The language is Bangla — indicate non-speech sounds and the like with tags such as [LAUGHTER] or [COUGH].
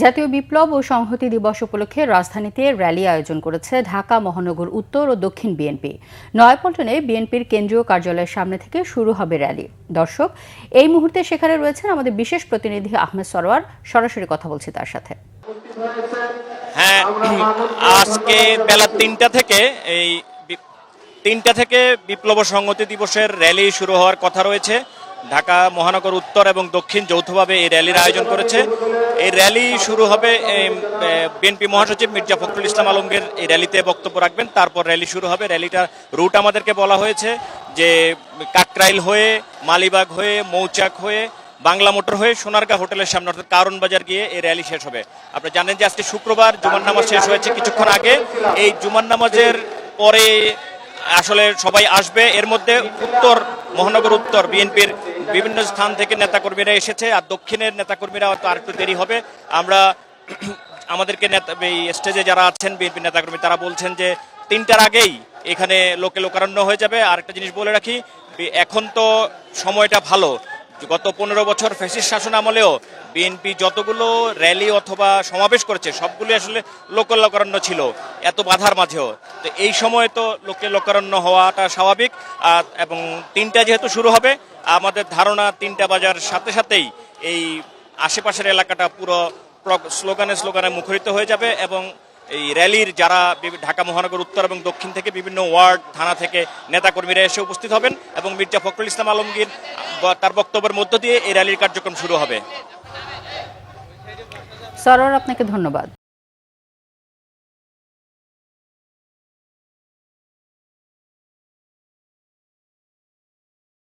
জাতীয় বিপ্লব ও সংহতি দিবস উপলক্ষে রাজধানীতে র্যালি আয়োজন করেছে ঢাকা, মহানগর উত্তর ও দক্ষিণ বিএনপি। নয়াপল্টনে বিএনপির কেন্দ্রীয় কার্যালয়ের সামনে থেকে শুরু হবে র্যালি। দর্শক, এই মুহূর্তে সেখানে রয়েছেন আমাদের বিশেষ প্রতিনিধি আহমেদ সরোয়ার সরাসরি কথা বলছি তার সাথে। হ্যাঁ আজকে বেলা তিনটা থেকে এই তিনটা থেকে বিপ্লব সংহতি দিবসের র্যালি শুরু হওয়ার কথা রয়েছে। ঢাকা মহানগর উত্তর এবং দক্ষিণ যৌথভাবে এই র্যালির আয়োজন করেছে। এই র্যালি শুরু হবে বিএনপি মহাসচিব মির্জা ফখরুল ইসলাম আলমগীর এই র্যালিতে বক্তব্য রাখবেন। তারপর র্যালি শুরু হবে। র্যালিটার রুট আমাদেরকে বলা হয়েছে যে, কাকরাইল হয়ে, মালিবাগ হয়ে, মৌচাক হয়ে, বাংলা মোটর হয়ে, সোনারগাঁ হোটেলের সামনে অর্থাৎ কারণ বাজার গিয়ে এই র্যালি শেষ হবে। আপনারা জানেন যে আজকে শুক্রবার জুমার নামাজ শেষ হয়েছে কিছুক্ষণ আগে। এই জুমার নামাজের পরে আসলে সবাই আসবে। এর মধ্যে উত্তর মহানগর উত্তর বিএনপির বিভিন্ন স্থান থেকে নেতাকর্মীরা এসেছে আর দক্ষিণের নেতাকর্মীরা হয়তো একটু দেরি হবে। আমরা [CLEARS THROAT] আমাদেরকে নেতা, এই স্টেজে যারা আছেন বিএনপি নেতাকর্মী, তারা বলছেন যে তিনটার আগেই এখানে লোকে লোকারণ্য হয়ে যাবে। আর একটা জিনিস বলে রাখি, এখন তো সময়টা ভালো। গত পনেরো বছর ফ্যাসিস্ট শাসন আমলেও বিএনপি যতগুলো র্যালি অথবা সমাবেশ করেছে সবগুলি আসলে লোকাল লোকারণ্য ছিল, এত বাধার মাঝেও। তো এই সময় তো লোকে লোকারণ্য হওয়াটা স্বাভাবিক এবং তিনটা যেহেতু শুরু হবে, আমাদের ধারণা তিনটা বাজার সাথে সাথেই এই আশেপাশের এলাকাটা প্র- স্লোগানে স্লোগানে মুখরিত হয়ে যাবে এবং এই র্যালির যারা ঢাকা মহানগর উত্তর এবং দক্ষিণ থেকে বিভিন্ন ওয়ার্ড, থানা থেকে নেতাকর্মীরা এসে উপস্থিত হবেন এবং মির্জা ফখরুল ইসলাম আলমগীর তার বক্তব্যের মধ্য দিয়ে এই র্যালির কার্যক্রম শুরু হবে। সরোয়ার, আপনাকে ধন্যবাদ।